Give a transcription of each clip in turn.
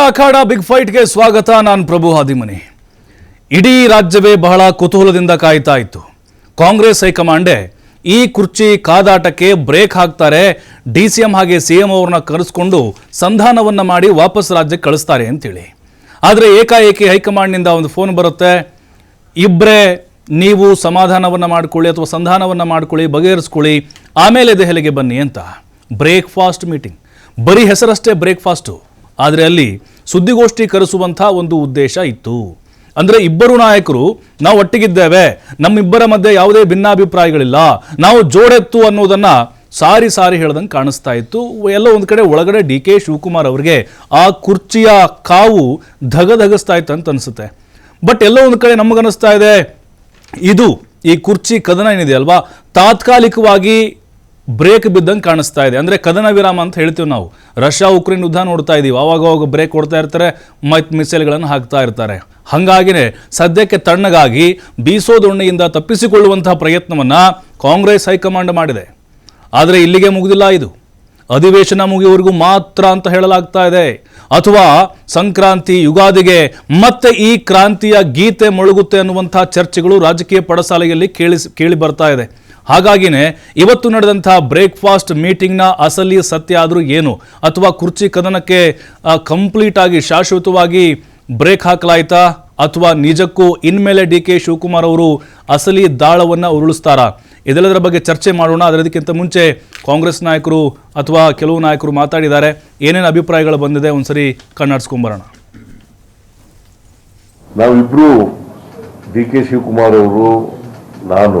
ಅಖಾಡ big ಫೈಟ್ಗೆ ಸ್ವಾಗತ. ನಾನು ಪ್ರಭು ಹಾದಿಮನಿ. ಇಡೀ ರಾಜ್ಯವೇ ಬಹಳ ಕುತೂಹಲದಿಂದ ಕಾಯ್ತಾ ಇತ್ತು. ಕಾಂಗ್ರೆಸ್ ಹೈಕಮಾಂಡೆ ಈ ಕುರ್ಚಿ ಕಾದಾಟಕ್ಕೆ ಬ್ರೇಕ್ ಹಾಕ್ತಾರೆ. ಡಿ ಸಿ ಎಂ ಹಾಗೆ ಸಿ ಎಂ ಅವ್ರನ್ನ ಕರೆಸ್ಕೊಂಡು ಸಂಧಾನವನ್ನ ಮಾಡಿ ವಾಪಸ್ ರಾಜ್ಯಕ್ಕೆ ಕಳಿಸ್ತಾರೆ ಅಂತೇಳಿ. ಆದರೆ ಏಕಾಏಕಿ ಹೈಕಮಾಂಡ್ನಿಂದ ಒಂದು ಫೋನ್ ಬರುತ್ತೆ. ಇಬ್ಬರೇ ನೀವು ಸಮಾಧಾನವನ್ನು ಮಾಡ್ಕೊಳ್ಳಿ ಅಥವಾ ಸಂಧಾನವನ್ನು ಮಾಡ್ಕೊಳ್ಳಿ, ಬಗೆಹರಿಸ್ಕೊಳ್ಳಿ, ಆಮೇಲೆ ದೆಹಲಿಗೆ ಬನ್ನಿ ಅಂತ. Breakfast meeting. ಬರೀ ಹೆಸರಷ್ಟೇ ಬ್ರೇಕ್ಫಾಸ್ಟು. ಆದರೆ ಅಲ್ಲಿ ಸುದ್ದಿಗೋಷ್ಠಿ ಕರೆಸುವಂಥ ಒಂದು ಉದ್ದೇಶ ಇತ್ತು. ಅಂದರೆ ಇಬ್ಬರು ನಾಯಕರು, ನಾವು ಒಟ್ಟಿಗಿದ್ದೇವೆ, ನಮ್ಮಿಬ್ಬರ ಮಧ್ಯೆ ಯಾವುದೇ ಭಿನ್ನಾಭಿಪ್ರಾಯಗಳಿಲ್ಲ, ನಾವು ಜೋಡೆತ್ತು ಅನ್ನೋದನ್ನು ಸಾರಿ ಸಾರಿ ಹೇಳ್ದಂಗೆ ಕಾಣಿಸ್ತಾ ಇತ್ತು. ಎಲ್ಲ ಒಂದು ಕಡೆ ಒಳಗಡೆ ಡಿ ಕೆ ಶಿವಕುಮಾರ್ ಅವರಿಗೆ ಆ ಕುರ್ಚಿಯ ಕಾವು ಧಗಧಗಿಸ್ತಾ ಇತ್ತು ಅಂತ ಅನಿಸುತ್ತೆ. ಬಟ್ ಎಲ್ಲೋ ಒಂದು ಕಡೆ ನಮಗನ್ನಿಸ್ತಾ ಇದೆ, ಇದು ಈ ಕುರ್ಚಿ ಕದನ ಏನಿದೆ ಅಲ್ವಾ? ತಾತ್ಕಾಲಿಕವಾಗಿ ಬ್ರೇಕ್ ಬಿದ್ದಂಗೆ ಕಾಣಿಸ್ತಾ ಇದೆ. ಅಂದರೆ ಕದನ ವಿರಾಮ ಅಂತ ಹೇಳ್ತೀವಿ ನಾವು. ರಷ್ಯಾ, ಉಕ್ರೇನ್ ಯುದ್ಧ ನೋಡ್ತಾ ಇದ್ದೀವಿ ಆವಾಗವಾಗ ಬ್ರೇಕ್ ಕೊಡ್ತಾ ಇರ್ತಾರೆ ಮತ್ತು ಮಿಸೈಲ್ಗಳನ್ನು ಹಾಕ್ತಾ ಇರ್ತಾರೆ. ಹಾಗಾಗಿನೇ ಸದ್ಯಕ್ಕೆ ತಣ್ಣಗಾಗಿ ಬೀಸೋ ದೊಣ್ಣೆಯಿಂದ ತಪ್ಪಿಸಿಕೊಳ್ಳುವಂತಹ ಪ್ರಯತ್ನವನ್ನು ಕಾಂಗ್ರೆಸ್ ಹೈಕಮಾಂಡ್ ಮಾಡಿದೆ. ಆದರೆ ಇಲ್ಲಿಗೆ ಮುಗಿದಿಲ್ಲ ಇದು. ಅಧಿವೇಶನ ಮುಗಿಯುವವರೆಗೂ ಮಾತ್ರ ಅಂತ ಹೇಳಲಾಗ್ತಾ ಇದೆ. ಅಥವಾ ಸಂಕ್ರಾಂತಿ ಯುಗಾದಿಗೆ ಮತ್ತೆ ಈ ಕ್ರಾಂತಿಯ ಗೀತೆ ಮೊಳಗುತ್ತೆ ಅನ್ನುವಂಥ ಚರ್ಚೆಗಳು ರಾಜಕೀಯ ಪಡಸಾಲೆಯಲ್ಲಿ ಕೇಳಿಸ್ ಕೇಳಿ ಬರ್ತಾ ಇದೆ. ಹಾಗಾಗಿನೇ ಇವತ್ತು ನಡೆದಂಥ ಬ್ರೇಕ್ಫಾಸ್ಟ್ ಮೀಟಿಂಗ್ನ ಅಸಲಿ ಸತ್ಯ ಆದರೂ ಏನು? ಅಥವಾ ಕುರ್ಚಿ ಕದನಕ್ಕೆ ಕಂಪ್ಲೀಟ್ ಆಗಿ ಶಾಶ್ವತವಾಗಿ ಬ್ರೇಕ್ ಹಾಕಲಾಯ್ತಾ? ಅಥವಾ ನಿಜಕ್ಕೂ ಇನ್ಮೇಲೆ ಡಿ ಕೆ ಶಿವಕುಮಾರ್ ಅವರು ಅಸಲಿ ದಾಳವನ್ನು ಉರುಳಿಸ್ತಾರಾ? ಇದೆಲ್ಲದರ ಬಗ್ಗೆ ಚರ್ಚೆ ಮಾಡೋಣ. ಅದರದಕ್ಕಿಂತ ಮುಂಚೆ ಕಾಂಗ್ರೆಸ್ ನಾಯಕರು ಅಥವಾ ಕೆಲವು ನಾಯಕರು ಮಾತಾಡಿದ್ದಾರೆ. ಏನೇನು ಅಭಿಪ್ರಾಯಗಳು ಬಂದಿದೆ? ಒಂದ್ಸರಿ ಕಣ್ಣಾಡಿಸ್ಕೊಂಬರೋಣ ನಾವಿಬ್ರು ಡಿ ಕೆ ಶಿವಕುಮಾರ್ ಅವರು, ನಾನು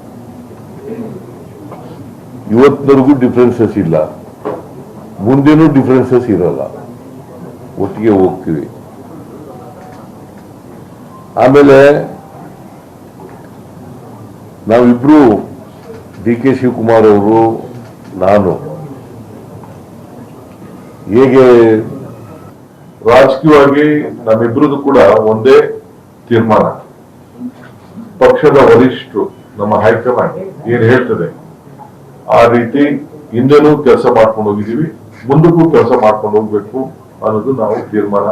ಇವತ್ತಿನವರೆಗೂ ಡಿಫ್ರೆನ್ಸಸ್ ಇಲ್ಲ. ಮುಂದೇನೂ ಡಿಫ್ರೆನ್ಸಸ್ ಇರಲ್ಲ. ಒಟ್ಟಿಗೆ ಹೋಗ್ತೀವಿ. ಆಮೇಲೆ ನಾವಿಬ್ರು ಡಿ ಕೆ ಶಿವಕುಮಾರ್ ಅವರು, ನಾನು. ಹೇಗೆ ರಾಜಕೀಯವಾಗಿ ನಮ್ಮಿಬ್ರದ್ದು ಕೂಡ ಒಂದೇ ತೀರ್ಮಾನ. ಪಕ್ಷದ ವರಿಷ್ಠರು ನಮ್ಮ ಹೈಕಮಾಂಡ್ ಏನ್ ಹೇಳ್ತದೆ? ಆ ರೀತಿ ಹಿಂದೆನೂ ಕೆಲಸ ಮಾಡ್ಕೊಂಡು ಹೋಗಿದ್ದೀವಿ, ಮುಂದಕ್ಕೂ ಕೆಲಸ ಮಾಡ್ಕೊಂಡು ಹೋಗ್ಬೇಕು ಅನ್ನೋದು ನಾವು ತೀರ್ಮಾನ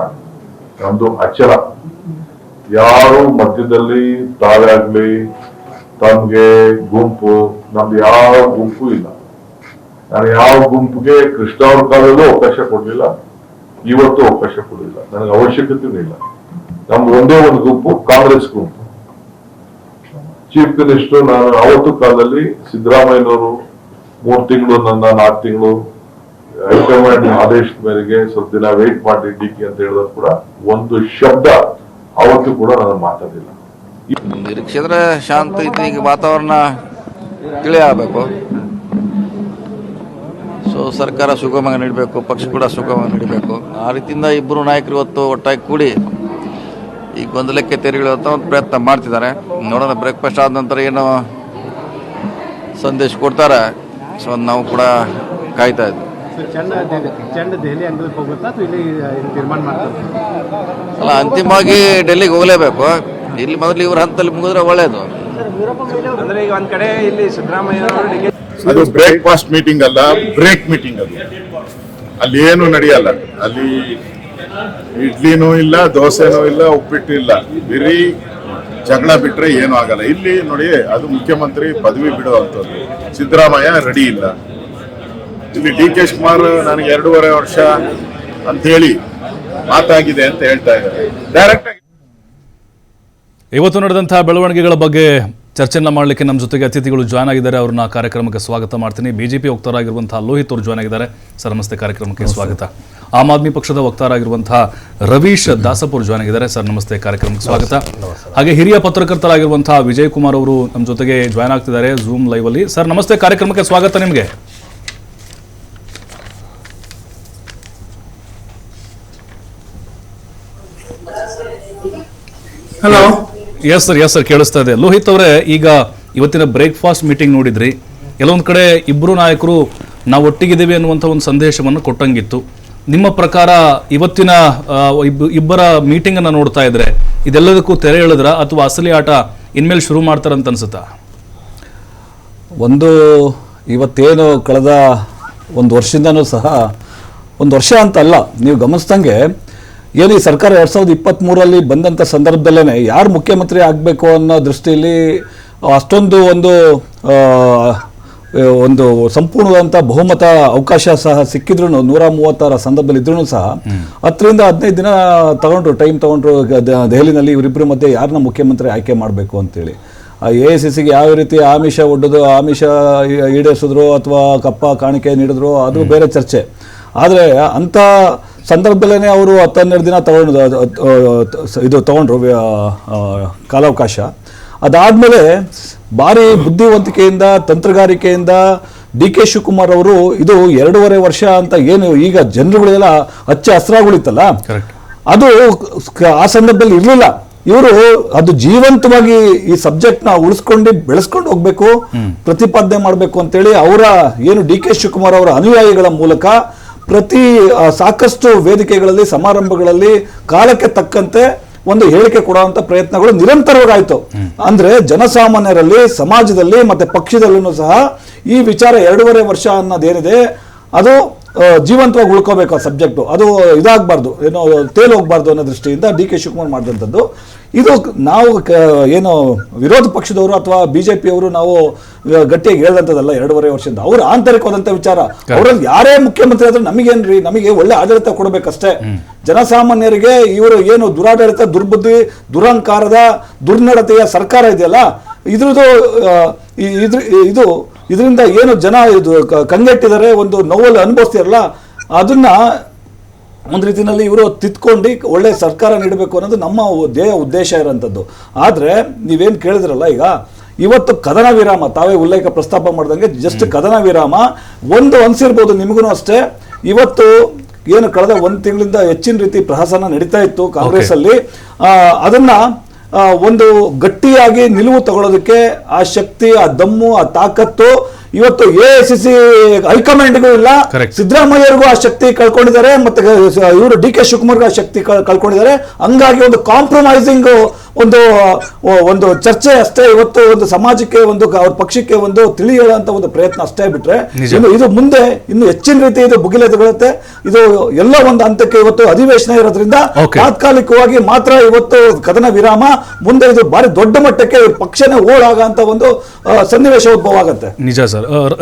ನಮ್ದು ಅಚಲ. ಯಾರು ಮಧ್ಯದಲ್ಲಿ ತಾವೇ ಆಗ್ಲಿ ತಮ್ಗೆ ಗುಂಪು, ನಮ್ದು ಯಾವ ಗುಂಪು ಇಲ್ಲ. ನಾನು ಯಾವ ಗುಂಪಿಗೆ ಕೃಷ್ಣ ಅವ್ರ ಕಾಲದಲ್ಲೂ ಅವಕಾಶ ಕೊಡಲಿಲ್ಲ, ಇವತ್ತು ಅವಕಾಶ ಕೊಡಲಿಲ್ಲ. ನನಗೆ ಅವಶ್ಯಕತೆ ಇಲ್ಲ. ನಮ್ದು ಒಂದೇ ಒಂದು ಗುಂಪು, ಕಾಂಗ್ರೆಸ್ ಗುಂಪು. ಚೀಫ್ ಮಿನಿಸ್ಟರ್ ನಾನು ಅವತ್ತು ಕಾಲದಲ್ಲಿ ಸಿದ್ದರಾಮಯ್ಯನವರು ಮೂರು ತಿಂಗಳು ನನ್ನ ನಾಲ್ಕು ತಿಂಗಳು. ಹೈಕಮಾಂಡ್ ಆದೇಶದ ಮೇರೆಗೆ ಸ್ವಲ್ಪ ದಿನ ವೇಟ್ ಮಾಡಿ ಅಂತ ಹೇಳಿದ್ರು ಕೂಡ ಒಂದು ಶಬ್ದ ಅವತ್ತು ಕೂಡ ನಾನು ಮಾತಾಡಿಲ್ಲ ನಿರೀಕ್ಷಿದ್ರೆ ಶಾಂತ ಐತಿ ಈಗ ವಾತಾವರಣ ತಿಳಿ ಆಗಬೇಕು. ಸೊ ಸರ್ಕಾರ ಸುಗಮವಾಗಿ ನಡಿಬೇಕು, ಪಕ್ಷ ಕೂಡ ಸುಗಮವಾಗಿ ನಡಿಬೇಕು. ಆ ರೀತಿಯಿಂದ ಇಬ್ಬರು ನಾಯಕರು ಇವತ್ತು ಒಟ್ಟಾಗಿ ಕೂಡಿ ಈ ಗೊಂದಲಕ್ಕೆ ತೆರೆಗಿಳುವಂಥ ಒಂದು ಪ್ರಯತ್ನ ಮಾಡ್ತಿದ್ದಾರೆ. ನೋಡೋಣ ಬ್ರೇಕ್ಫಾಸ್ಟ್ ಆದ ನಂತರ ಏನು ಸಂದೇಶ ಕೊಡ್ತಾರೆ. ಸೊ ನಾವು ಕೂಡ ಕಾಯ್ತಾ ಇದ್ವಿ. ಸರ್ ಚೆಂಡ ದೆಹಲಿ ಚೆಂಡ ದೆಹಲಿ ಅಂಗಳಕ್ಕೆ ಹೋಗುತ್ತಾ ಇಲ್ಲಿ ಇಲ್ಲಿ ತೀರ್ಮಾನ ಮಾಡ್ತಾರೆ ಅಲ್ಲ ಅಂತಿಮವಾಗಿ ಡೆಲ್ಲಿಗೆ ಹೋಗಲೇಬೇಕು. ಇಲ್ಲಿ ಮೊದಲು ಇವ್ರ ಹಂತಲ್ಲಿ ಮುಗಿದ್ರೆ ಒಳ್ಳೇದು. ಅಂದ್ರೆ ಈಗ ಒಂದ್ ಕಡೆ ಇಲ್ಲಿ ಸಿದ್ದರಾಮಯ್ಯ ಡಿ ಅದು ಬ್ರೇಕ್ಫಾಸ್ಟ್ ಮೀಟಿಂಗ್ ಅಲ್ಲ ಬ್ರೇಕ್ ಮೀಟಿಂಗ್ ಅದು. ಅಲ್ಲಿ ಏನು ನಡೆಯಲ್ಲ. ಅಲ್ಲಿ ಇಡ್ಲಿನೂ ಇಲ್ಲ ದೋಸೆನೂ ಇಲ್ಲ ಉಪ್ಪಿಟ್ಟು ಇಲ್ಲ ಬರೀ ಜಗಳ ಬಿಟ್ರೆ ಏನು ಆಗಲ್ಲ. ಇಲ್ಲಿ ನೋಡಿ, ಅದು ಮುಖ್ಯಮಂತ್ರಿ ಪದವಿ ಬಿಡುವಂಥದ್ದು ಸಿದ್ದರಾಮಯ್ಯ ರೆಡಿ ಇಲ್ಲ. ಇಲ್ಲಿ ಡಿ ಕೆ ಶಿವಕುಮಾರ್ ನನಗೆ ಎರಡೂವರೆ ವರ್ಷ ಅಂತ ಹೇಳಿ ಮಾತಾಗಿದೆ ಅಂತ ಹೇಳ್ತಾ ಇದ್ದಾರೆ. ಡೈರೆಕ್ಟ್ ಇವತ್ತು ನಡೆದಂತಹ ಬೆಳವಣಿಗೆಗಳ ಬಗ್ಗೆ ಚರ್ಚೆನ ಮಾಡಲಿಕ್ಕೆ ನಮ್ಮ ಜೊತೆಗೆ ಅತಿಥಿಗಳು ಜಾಯ್ನ್ ಆಗಿದ್ದಾರೆ. ಅವ್ರನ್ನ ಕಾರ್ಯಕ್ರಮಕ್ಕೆ ಸ್ವಾಗತ ಮಾಡ್ತೀನಿ. ಬಿಜೆಪಿ ವಕ್ತಾರಾಗಿರುವಂತಹ ಲೋಹಿತ್ ಅವರು ಜಾಯ್ನ್ ಆಗಿದ್ದಾರೆ. ಸರ್ ನಮಸ್ತೆ. ಕಾರ್ಯಕ್ರಮಕ್ಕೆ ಸ್ವಾಗತ. ಆಮ್ ಆದ್ಮಿ ಪಕ್ಷದ ವಕ್ತಾರಾಗಿರುವಂತಹ ರವೀಶ್ ದಾಸಪುರ್ ಜಾಯ್ನ್ ಆಗಿದ್ದಾರೆ. ಸರ್ ನಮಸ್ತೆ. ಕಾರ್ಯಕ್ರಮಕ್ಕೆ ಸ್ವಾಗತ. ಹಾಗೆ ಹಿರಿಯ ಪತ್ರಕರ್ತರಾಗಿರುವಂತಹ ವಿಜಯ್ ಕುಮಾರ್ ಅವರು ನಮ್ಮ ಜೊತೆಗೆ ಜಾಯ್ನ್ ಆಗ್ತಿದ್ದಾರೆ ಝೂಮ್ ಲೈವ್ ಅಲ್ಲಿ. ಸರ್ ನಮಸ್ತೆ. ಕಾರ್ಯಕ್ರಮಕ್ಕೆ ಸ್ವಾಗತ ನಿಮಗೆ. Hello yes sir yes sir ಕೇಳಿಸ್ತಾ ಇದೆ. ಲೋಹಿತ್ ಅವರೇ, ಈಗ ಇವತ್ತಿನ ಬ್ರೇಕ್ಫಾಸ್ಟ್ ಮೀಟಿಂಗ್ ನೋಡಿದ್ರಿ. ಕೆಲವೊಂದು ಕಡೆ ಇಬ್ಬರು ನಾಯಕರು ನಾವು ಒಟ್ಟಿಗಿದ್ದೀವಿ ಅನ್ನುವಂಥ ಒಂದು ಸಂದೇಶವನ್ನು ಕೊಟ್ಟಂಗಿತ್ತು. ನಿಮ್ಮ ಪ್ರಕಾರ ಇವತ್ತಿನ ಇಬ್ಬರ ಮೀಟಿಂಗ್ ಅನ್ನ ನೋಡ್ತಾ ಇದ್ರೆ ಇದೆಲ್ಲದಕ್ಕೂ ತೆರೆ ಎಳೆದ್ರ ಅಥವಾ ಅಸಲಿ ಆಟ ಇನ್ಮೇಲೆ ಶುರು ಮಾಡ್ತಾರಂತ ಅನ್ಸುತ್ತಾ? ಒಂದು ಇವತ್ತೇನು ಕಳೆದ ಒಂದು ವರ್ಷದಿಂದನೂ ಸಹ, ಒಂದು ವರ್ಷ ಅಂತ ಅಲ್ಲ ನೀವು ಗಮನಿಸ್ದಂಗೆ ಏನು ಈ ಸರ್ಕಾರ ಎರಡು ಸಾವಿರದ ಇಪ್ಪತ್ತ್ಮೂರರಲ್ಲಿ ಬಂದಂಥ ಸಂದರ್ಭದಲ್ಲೇ ಯಾರು ಮುಖ್ಯಮಂತ್ರಿ ಆಗಬೇಕು ಅನ್ನೋ ದೃಷ್ಟಿಯಲ್ಲಿ ಅಷ್ಟೊಂದು ಒಂದು ಒಂದು ಸಂಪೂರ್ಣವಾದಂಥ ಬಹುಮತ ಅವಕಾಶ ಸಹ ಸಿಕ್ಕಿದ್ರು ನೂರ ಮೂವತ್ತಾರ ಸಂದರ್ಭದಲ್ಲಿ ಇದ್ರೂ ಸಹ. ಹತ್ತರಿಂದ ಹದಿನೈದು ದಿನ ತಗೊಂಡ್ರು ಟೈಮ್ ತಗೊಂಡ್ರು ದೆಹಲಿನಲ್ಲಿ ಇವರಿಬ್ಬರ ಮಧ್ಯೆ ಯಾರನ್ನ ಮುಖ್ಯಮಂತ್ರಿ ಆಯ್ಕೆ ಮಾಡಬೇಕು ಅಂತೇಳಿ. ಎ ಐ ಸಿ ಸಿಗೆ ಯಾವ ರೀತಿ ಆಮಿಷ ಒಡ್ಡೋದು ಆಮಿಷ ಈಡೇರಿಸಿದ್ರು ಅಥವಾ ಕಪ್ಪ ಕಾಣಿಕೆ ನೀಡಿದ್ರು ಅದು ಬೇರೆ ಚರ್ಚೆ. ಆದರೆ ಅಂಥ ಸಂದರ್ಭದಲ್ಲೇ ಅವರು ಹತ್ತನ್ನೆರಡು ದಿನ ತಗೊಂಡು ಇದು ತಗೊಂಡ್ರು ಕಾಲಾವಕಾಶ. ಅದಾದಮೇಲೆ ಭಾರಿ ಬುದ್ಧಿವಂತಿಕೆಯಿಂದ ತಂತ್ರಗಾರಿಕೆಯಿಂದ ಡಿ ಕೆ ಶಿವಕುಮಾರ್ ಅವರು ಇದು ಎರಡೂವರೆ ವರ್ಷ ಅಂತ ಏನು ಈಗ ಜನರುಗಳೆಲ್ಲ ಹಚ್ಚ Correct. ಅದು ಆ ಸಂದರ್ಭದಲ್ಲಿ ಇರಲಿಲ್ಲ. ಇವರು ಅದು ಜೀವಂತವಾಗಿ ಈ ಸಬ್ಜೆಕ್ಟ್ನ ಉಳಿಸ್ಕೊಂಡು ಬೆಳೆಸ್ಕೊಂಡು ಹೋಗ್ಬೇಕು ಪ್ರತಿಪಾದನೆ ಮಾಡಬೇಕು ಅಂತೇಳಿ ಅವರ ಏನು ಡಿ ಕೆ ಶಿವಕುಮಾರ್ ಅವರ ಅನುಯಾಯಿಗಳ ಮೂಲಕ ಪ್ರತಿ ಸಾಕಷ್ಟು ವೇದಿಕೆಗಳಲ್ಲಿ, ಸಮಾರಂಭಗಳಲ್ಲಿ ಕಾಲಕ್ಕೆ ತಕ್ಕಂತೆ ಒಂದು ಹೇಳಿಕೆ ಕೊಡುವಂತ ಪ್ರಯತ್ನಗಳು ನಿರಂತರವಾಗಾಯ್ತು. ಅಂದ್ರೆ ಜನಸಾಮಾನ್ಯರಲ್ಲಿ, ಸಮಾಜದಲ್ಲಿ ಮತ್ತೆ ಪಕ್ಷದಲ್ಲೂ ಸಹ ಈ ವಿಚಾರ ಎರಡೂವರೆ ವರ್ಷ ಅನ್ನೋದೇನಿದೆ, ಅದು ಜೀವಂತವಾಗಿ ಉಳ್ಕೋಬೇಕು ಆ ಸಬ್ಜೆಕ್ಟು ಅದು ಇದಾಗಬಾರ್ದು. ಏನೋ ತೇಲ್ ಹೋಗ್ಬಾರ್ದು ಅನ್ನೋ ದೃಷ್ಟಿಯಿಂದ ಡಿ ಕೆ ಶಿವಕುಮಾರ್ ಮಾಡಿದಂಥದ್ದು. ಇದು ನಾವು ಕ- ಏನು ವಿರೋಧ ಪಕ್ಷದವರು ಅಥವಾ ಬಿಜೆಪಿಯವರು ನಾವು ಆ, ಗಟ್ಟಿಯಾಗಿ ಹೇಳಿದಂಥದ್ದಲ್ಲ ಎರಡೂವರೆ ವರ್ಷದಿಂದ. ಅವ್ರ ಆಂತರಿಕವಾದಂಥ ವಿಚಾರ. ಅವರಲ್ಲಿ ಯಾರೇ ಮುಖ್ಯಮಂತ್ರಿ ಆದರೂ ನಮಗೇನ್ರಿ? ನಮಗೆ ಒಳ್ಳೆ ಆಡಳಿತ ಕೊಡಬೇಕಷ್ಟೇ. ಜನಸಾಮಾನ್ಯರಿಗೆ ಇವರು ಏನು ದುರಾಡಳಿತ ದುರ್ಬುದ್ಧಿ ದುರಂಕಾರದ ದುರ್ನಡತೆಯ ಸರ್ಕಾರ ಇದೆಯಲ್ಲ? ಇದ್ರದ್ದು ಇದ್ರ ಇದು ಇದರಿಂದ ಏನು ಜನ ಇದು ಕಂಗೆಟ್ಟಿದ್ದಾರೆ ಒಂದು ನೋವಲ್ಲಿ ಅನುಭವಿಸ್ತಿರಲ್ಲ ಅದನ್ನ ಒಂದು ರೀತಿಯಲ್ಲಿ ಇವರು ತಿತ್ಕೊಂಡು ಒಳ್ಳೆ ಸರ್ಕಾರ ನೀಡಬೇಕು ಅನ್ನೋದು ನಮ್ಮ ದೇಹ ಉದ್ದೇಶ ಇರೋಂಥದ್ದು. ಆದರೆ ನೀವೇನು ಕೇಳಿದ್ರಲ್ಲ ಈಗ ಇವತ್ತು ಕದನ ವಿರಾಮ ತಾವೇ ಉಲ್ಲೇಖ ಪ್ರಸ್ತಾಪ ಮಾಡ್ದಂಗೆ ಜಸ್ಟ್ ಕದನ ವಿರಾಮ ಒಂದು ಅನ್ಸಿರ್ಬೋದು ನಿಮಗೂ ಅಷ್ಟೇ. ಇವತ್ತು ಏನು ಕಳೆದ ಒಂದು ತಿಂಗಳಿಂದ ಹೆಚ್ಚಿನ ರೀತಿ ಪ್ರಹಸನ ನಡೀತಾ ಇತ್ತು ಕಾಂಗ್ರೆಸ್ ಅಲ್ಲಿ ಅದನ್ನ ಒಂದು ಗಟ್ಟಿಯಾಗಿ ನಿಲುವು ತಗೊಳ್ಳೋದಕ್ಕೆ ಆ ಶಕ್ತಿ ಆ ದಮ್ಮು ಆ ತಾಕತ್ತು ಇವತ್ತು ಎ ಸಿ ಸಿ ಹೈಕಮಾಂಡ್ಗೂ ಇಲ್ಲ. ಸಿದ್ದರಾಮಯ್ಯರಿಗೂ ಆ ಶಕ್ತಿ ಕಳ್ಕೊಂಡಿದ್ದಾರೆ ಮತ್ತೆ ಇವರು ಡಿ ಕೆ ಶಿವಕುಮಾರ್ಗೂ ಆ ಶಕ್ತಿ ಕಳ್ಕೊಂಡಿದ್ದಾರೆ. ಹಂಗಾಗಿ ಒಂದು ಕಾಂಪ್ರಮೈಸಿಂಗ್ ಒಂದು ಒಂದು ಚರ್ಚೆ ಅಷ್ಟೇ ಇವತ್ತು ಒಂದು ಸಮಾಜಕ್ಕೆ ಒಂದು ಅವ್ರ ಪಕ್ಷಕ್ಕೆ ಒಂದು ತಿಳಿ ಹೇಳುವಂತ ಒಂದು ಪ್ರಯತ್ನ ಅಷ್ಟೇ ಬಿಟ್ರೆ ಇದು ಮುಂದೆ ಇನ್ನು ಹೆಚ್ಚಿನ ರೀತಿ ಇದು ಭುಗಿಲೆದುಕೊಳ್ಳುತ್ತೆ ಇದು ಎಲ್ಲ ಒಂದು ಹಂತಕ್ಕೆ ಇವತ್ತು ಅಧಿವೇಶನ ಇರೋದ್ರಿಂದ ತಾತ್ಕಾಲಿಕವಾಗಿ ಮಾತ್ರ ಇವತ್ತು ಕದನ ವಿರಾಮ ಮುಂದೆ ಇದು ಬಾರಿ ದೊಡ್ಡ ಮಟ್ಟಕ್ಕೆ ಪಕ್ಷನೇ ಓಡಾಗ ಅಂತ ಒಂದು ಸನ್ನಿವೇಶ ಉದ್ಭವ ಆಗುತ್ತೆ. ನಿಜ ಸರ್. الزرقاء